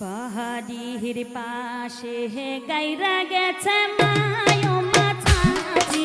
বাহারির পাশে গাইরা গেছে মায়ো মাছাছি